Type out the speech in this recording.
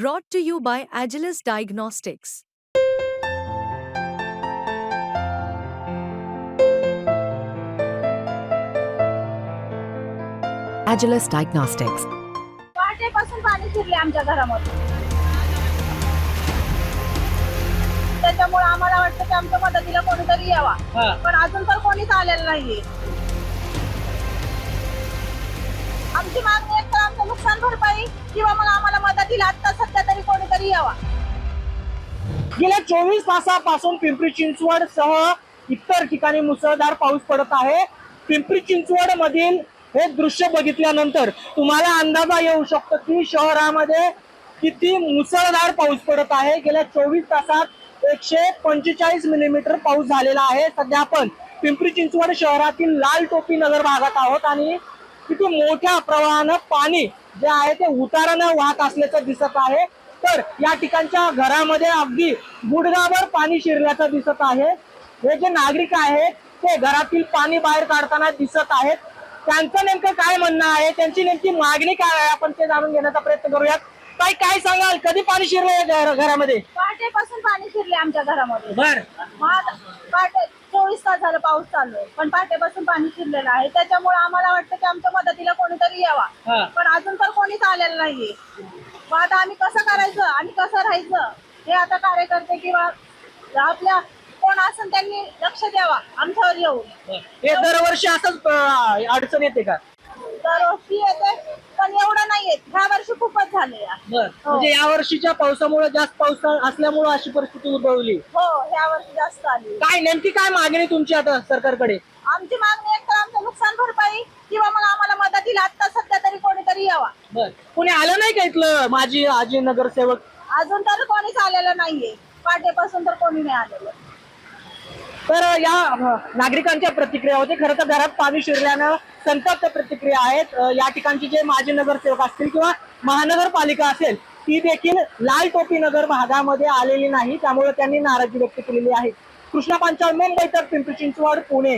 Brought to you by Agilus Diagnostics. Agilus Diagnostics. पहाटेपासून पाणी शिरले आमच्या घरामध्ये. त्याच्यामुळे आम्हाला वाटतं की आमच्या मदतीला कोणीतरी यावा. पण अजून तर कोणीच आलेलं नाहीये. आमची मागणी एक तर आमचं नुकसान भरपाई किंवा मग आम्हाला मदतीला आता सध्या तरी कोणीतरी यावा. गेल्या चोवीस तासापासून पिंपरी चिंचवड सह इतर ठिकाणी मुसळधार पाऊस पडत आहे. पिंपरी चिंचवड मधील हे दृश्य बघितल्यानंतर तुम्हाला अंदाजा येऊ शकतो की शहरामध्ये किती मुसळधार पाऊस पडत आहे. गेल्या चोवीस तासात एकशे पंचेचाळीस मिलीमीटर पाऊस झालेला आहे. सध्या आपण पिंपरी चिंचवड शहरातील लाल टोपी नगर भागात आहोत आणि किती मोठ्या प्रवाहानं पाणी जे आहे ते उतारानं वाहत असल्याचं दिसत आहे. तर या ठिकाणच्या घरामध्ये अगदी गुडघाभर पाणी शिरल्याचं दिसत आहे. हे जे नागरिक आहेत ते घरातील पाणी बाहेर काढताना दिसत आहेत. त्यांचं नेमकं काय म्हणणं आहे? त्यांची नेमकी मागणी काय आहे? आपण ते जाणून घेण्याचा प्रयत्न करूयात. काय काय सांगाल? कधी पाणी शिरलंय घर- घरामध्ये? पहाटेपासून पाणी शिरले आमच्या घरामध्ये. बर. पहाटे चोवीस तास झालं पाऊस चालू आहे. पण पहाटेपासून पाणी शिरलेलं आहे. त्याच्यामुळे आम्हाला वाटतं की आमच्या मदतीला कोणीतरी यावा. पण अजून तर कोणीच आलेलं नाहीये. मग आता आम्ही कसं करायचं? आणि कसं राहायचं? हे आता कार्यकर्ते किंवा आपल्या कोण असेल त्यांनी लक्ष द्यावा. आमच्यावर येऊन हे दरवर्षी असंच अं, अडचण येते का? दरवर्षी येते पण एवढं नाहीये. ह्या वर्षी खूपच झाले बर म्हणजे या वर्षीच्या पावसामुळे जास्त पाऊस असल्यामुळे अशी परिस्थिती उद्भवली. हो ह्या वर्षी जास्त आली. काय नेमकी काय मागणी तुमची आता सरकारकडे? आमची मागणी एक तर आमचं नुकसान भरपाई किंवा मग आम्हाला मदतीला आता सध्या तरी कोणीतरी यावा. बर. कोणी आलं नाही का इथलं माझी आजी नगरसेवक? अजून तर कोणीच आलेलं नाहीये. पाटेपासून तर कोणी नाही आलेलं. तर या नागरिकांच्या प्रतिक्रिया होते. खरं तर घरात पाणी शिरल्यानं संतप्त प्रतिक्रिया आहेत. या ठिकाणचे जे माजी नगरसेवक असतील किंवा महानगरपालिका असेल ती देखील लाल टोपी नगर भागामध्ये आलेली नाही. त्यामुळे त्यांनी नाराजी व्यक्त केलेली आहे. कृष्णा पांचाळ मुंबई तर पिंपरी चिंचवड पुणे.